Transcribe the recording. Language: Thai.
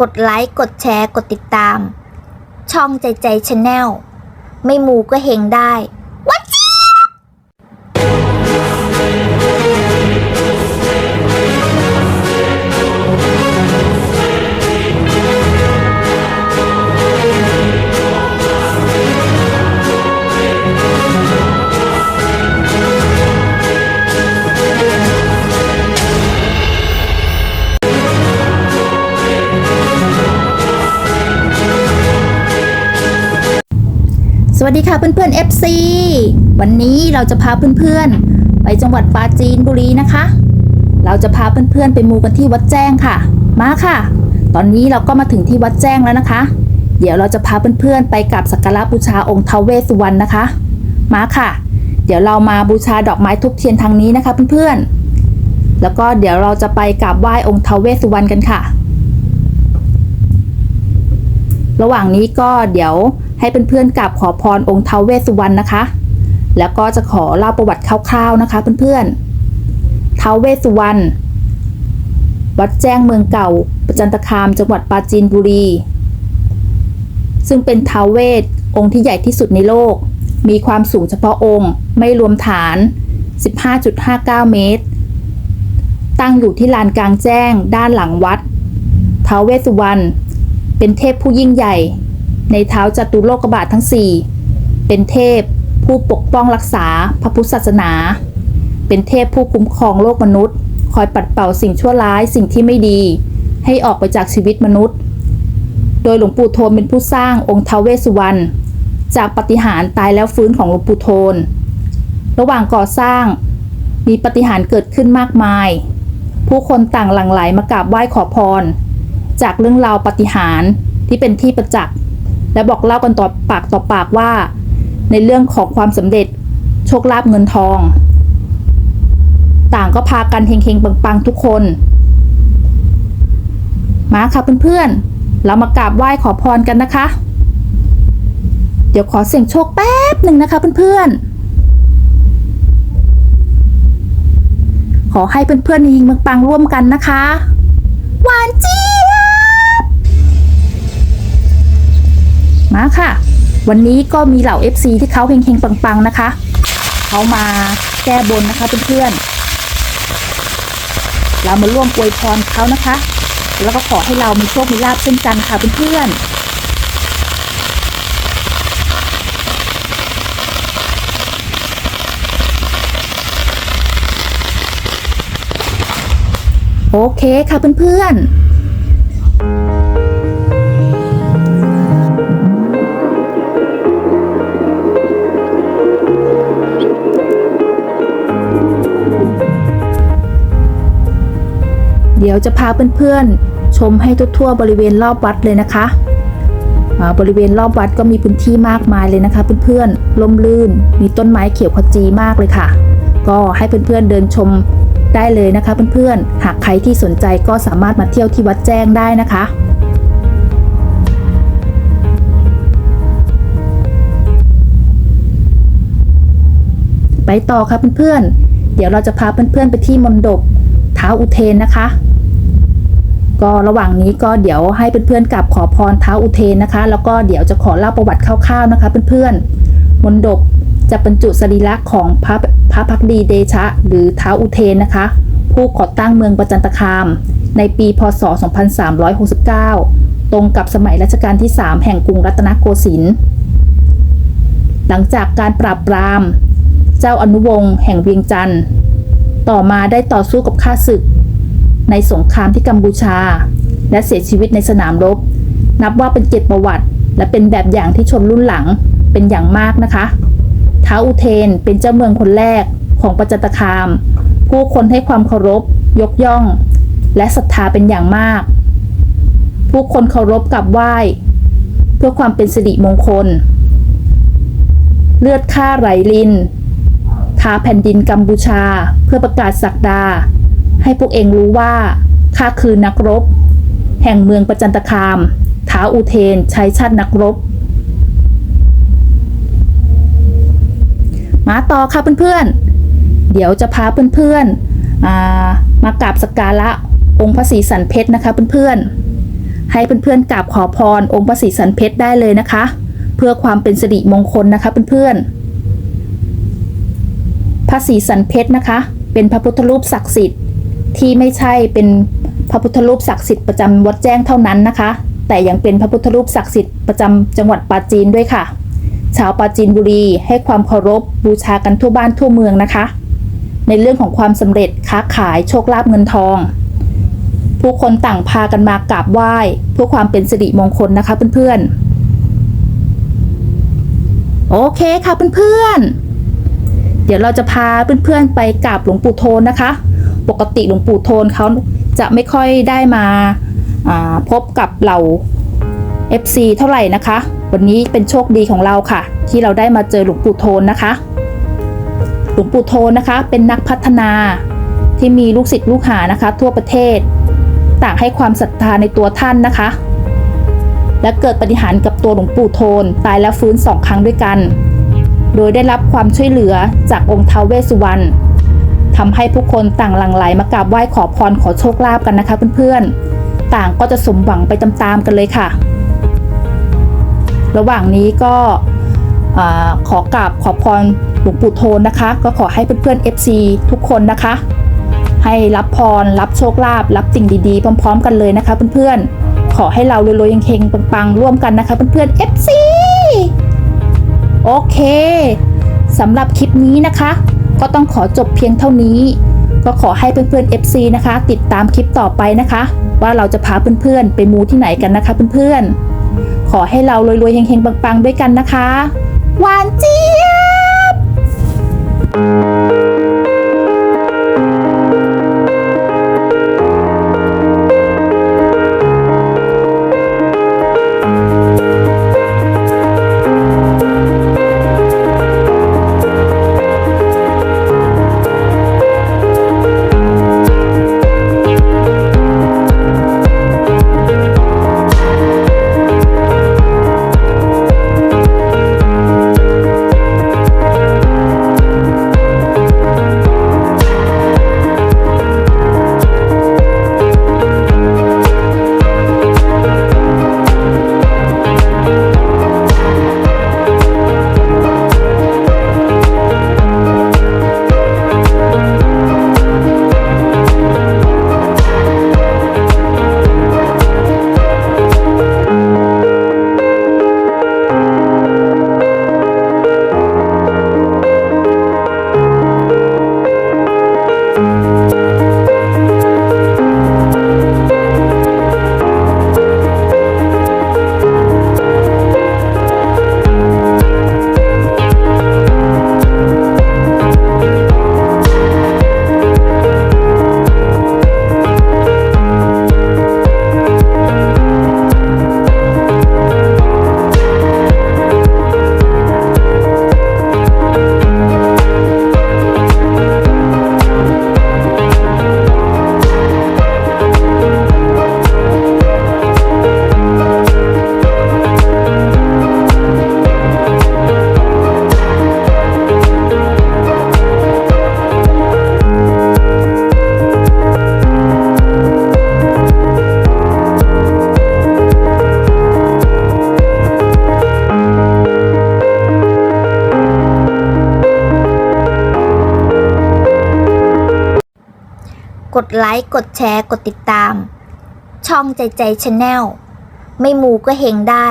กดไลค์ กดแชร์ กดติดตาม ช่องใจใจชาแนลไม่มูก็เฮงได้วัด สวัสดีค่ะเพื่อนๆ FC วันนี้เราจะพาเพื่อนๆ ไปจังหวัดปราจีนบุรีนะคะ เราจะพาเพื่อนๆ ไปมูกันที่วัดแจ้งค่ะ มาค่ะ ตอนนี้เราก็มาถึงที่วัดแจ้งแล้วนะคะ เดี๋ยวเราจะพาเพื่อนๆ ไปกราบสักการะบูชาองค์ทาเวสุวรรณนะคะ มาค่ะ เดี๋ยวเรามาบูชาดอกไม้ทุกเทียนทางนี้นะคะเพื่อนๆ แล้วก็เดี๋ยวเราจะไปกราบไหว้องค์ทาเวสุวรรณกันค่ะ ระหว่างนี้ก็เดี๋ยว ให้เพื่อนๆกราบขอพรองค์เทวเวสสุวรรณนะคะ แล้วก็จะขอเล่าประวัติคร่าวๆนะคะเพื่อนๆเทวเวสสุวรรณวัดแจ้งเมืองเก่า ประจันตคามจังหวัดปราจีนบุรี ซึ่งเป็นเทวเวสองค์ที่ใหญ่ที่สุดในโลก มีความสูงเฉพาะองค์ไม่รวมฐาน 15.59 เมตร ตั้งอยู่ที่ลานกลางแจ้งด้านหลังวัดท้าวเวสสุวรรณเป็นเทพผู้ยิ่งใหญ่ ในเท้าจตุโลกบาททั้งสี่เป็นเทพผู้ปกป้องรักษาพระพุทธศาสนา เป็นเทพผู้คุ้มครองโลกมนุษย์ คอยปัดเป่าสิ่งชั่วร้ายสิ่งที่ไม่ดี ให้ออกไปจากชีวิตมนุษย์ โดยหลวงปู่โทนเป็นผู้สร้างองค์ทาวเวสุวรรณจากปฏิหารตายแล้วฟื้นของหลวงปู่โทน ระหว่างก่อสร้างมีปฏิหารเกิดขึ้นมากมาย ผู้คนต่างหลั่งไหลมากราบไหว้ขอพร จากเรื่องราวปฏิหารที่เป็นที่ประจักษ์ และบอกเล่ากันต่อปากต่อปากว่า ในเรื่องของความสำเร็จโชคลาภเงินทอง ต่างก็พากันเฮงๆปังๆทุกคน มาค่ะเพื่อนๆ เรามากราบไหว้ขอพรกันนะคะ เดี๋ยวขอเสี่ยงโชคแป๊บหนึ่งนะคะเพื่อนๆขอให้เพื่อนๆยิงปังๆร่วมกันนะคะ หวานจี๊ มาค่ะ วันนี้ก็มีเหล่า FC ที่เขาเฮงๆ ปังๆ นะคะ เขามาแก้บนนะคะเพื่อนๆ เรามาร่วมอวยพรเขานะคะ แล้วก็ขอให้เรามีโชค มีลาภเช่นกันค่ะเพื่อนๆโอเคค่ะเพื่อนๆ เดี๋ยวจะพาเพื่อนๆ ชมให้ทั่วๆบริเวณรอบวัดเลยนะคะ บริเวณรอบวัดก็มีพื้นที่มากมายเลยนะคะ เพื่อนๆร่มรื่น มีต้นไม้เขียวขจีมากเลยค่ะ ก็ให้เพื่อนๆเดินชมได้เลยนะคะ เพื่อนๆ หากใครที่สนใจก็สามารถมาเที่ยวที่วัดแจ้งได้นะคะไปต่อค่ะเพื่อนๆ เดี๋ยวเราจะพาเพื่อนๆไปที่มณฑป ท้าอุเทนนะคะ ก็ระหว่างนี้ก็เดี๋ยวให้เพื่อนๆกลับขอพรเท้าอุเทนนะคะ แล้วก็เดี๋ยวจะขอเล่าประวัติคร่าวๆนะคะเพื่อนๆมณฑปจะบรรจุสรีระของพระพระพักดีเดชะ หรือเท้าอุเทนนะคะ ผู้ก่อตั้งเมืองประจันตคาม ในปีพศ 2369 ตรงกับสมัยรัชกาลที่ 3 แห่งกรุงรัตนโกสินทร์หลังจากการปราบปราม เจ้าอนุวงศ์แห่งเวียงจันทร์ ต่อมาได้ต่อสู้กับข้าศึก ในสงครามที่กัมพูชา และเสียชีวิตในสนามรบ นับว่าเป็นเกียรติประวัติ และเป็นแบบอย่างที่ชนรุ่นหลังเป็นอย่างมากนะคะท้าอุเทนเป็นเจ้าเมืองคนแรกของประจันตคาม ผู้คนให้ความเคารพ ยกย่อง และศรัทธาเป็นอย่างมาก ผู้คนเคารพกราบไหว้ เพื่อความเป็นสิริมงคล เลือดข้าไหลลิน ทาแผ่นดินกัมพูชา เพื่อประกาศศักดา ให้พวกเองรู้ว่าข้าคือนักรบ แห่งเมืองประจันตคามท้าอุเทนใช้ชาตินักรบ มาต่อค่ะเพื่อนๆ เดี๋ยวจะพาเพื่อนๆมากราบสักการะองค์พระศรีสันเพชรนะคะเพื่อนๆ ให้เพื่อนๆกราบขอพรองค์พระศรีสันเพชรได้เลยนะคะ เพื่อความเป็นสิริมงคลนะคะเพื่อนๆ พระศรีสันเพชรนะคะ เป็นพระพุทธรูปศักดิ์สิทธิ์ที่ไม่ใช่เป็นพระพุทธรูปศักดิ์สิทธิ์ประจำวัดแจ้งเท่านั้นนะคะ แต่ยังเป็นพระพุทธรูปศักดิ์สิทธิ์ประจำจังหวัดปราจีนด้วยค่ะ ชาวปราจีนบุรีให้ความเคารพบูชากันทั่วบ้านทั่วเมืองนะคะ ในเรื่องของความสำเร็จค้าขายโชคลาภเงินทอง ผู้คนต่างพากันมากราบไหว้เพื่อความเป็นสิริมงคลนะคะเพื่อนๆโอเคค่ะเพื่อนๆ เดี๋ยวเราจะพาเพื่อนๆไปกราบหลวงปู่โทนนะคะ ปกติหลวงปู่โทนเขาจะไม่ค่อยได้มาาพบกับเหล่า FC เท่าไหร่นะคะ วันนี้เป็นโชคดีของเราค่ะ ที่เราได้มาเจอหลวงปู่โทนนะคะ หลวงปู่โทนนะคะ เป็นนักพัฒนาที่มีลูกศิษย์ลูกหานะคะ ทั่วประเทศ ต่างให้ความศรัทธาในตัวท่านนะคะ และเกิดปฏิหารกับตัวหลวงปู่โทน ตายแล้วฟื้นสองครั้งด้วยกัน โดยได้รับความช่วยเหลือจากองค์ท้าวเวสสุวรรณทำให้ผู้คนต่างหลั่งไหลมากราบไหว้ขอพรขอโชคลาภกันนะคะเพื่อนๆ ต่างก็จะสมหวังไปตามๆกันเลยค่ะ ระหว่างนี้ก็ขอกราบขอพรหลวงปู่โทนนะคะ ก็ขอให้เพื่อนๆ FC ทุกคนนะคะ ให้รับพรรับโชคลาภรับสิ่งดีๆ พร้อม ๆ กันเลยนะคะเพื่อนๆขอให้เรารวยๆเฮงปังๆร่วมกันนะคะเพื่อนๆ FC โอเคสำหรับคลิปนี้นะคะ ก็ต้องขอจบเพียงเท่านี้ ก็ขอให้เพื่อนๆ FC นะคะ ติดตามคลิปต่อไปนะคะ ว่าเราจะพาเพื่อนๆ ไปมูที่ไหนกันนะคะเพื่อนๆ ขอให้เรารวยๆเฮงๆปังๆ ด้วยกันนะคะ หวานเจี๊ยบ กดไลค์ กดแชร์ กดติดตาม ช่องใจใจชาแนลไม่มูก็เฮงได้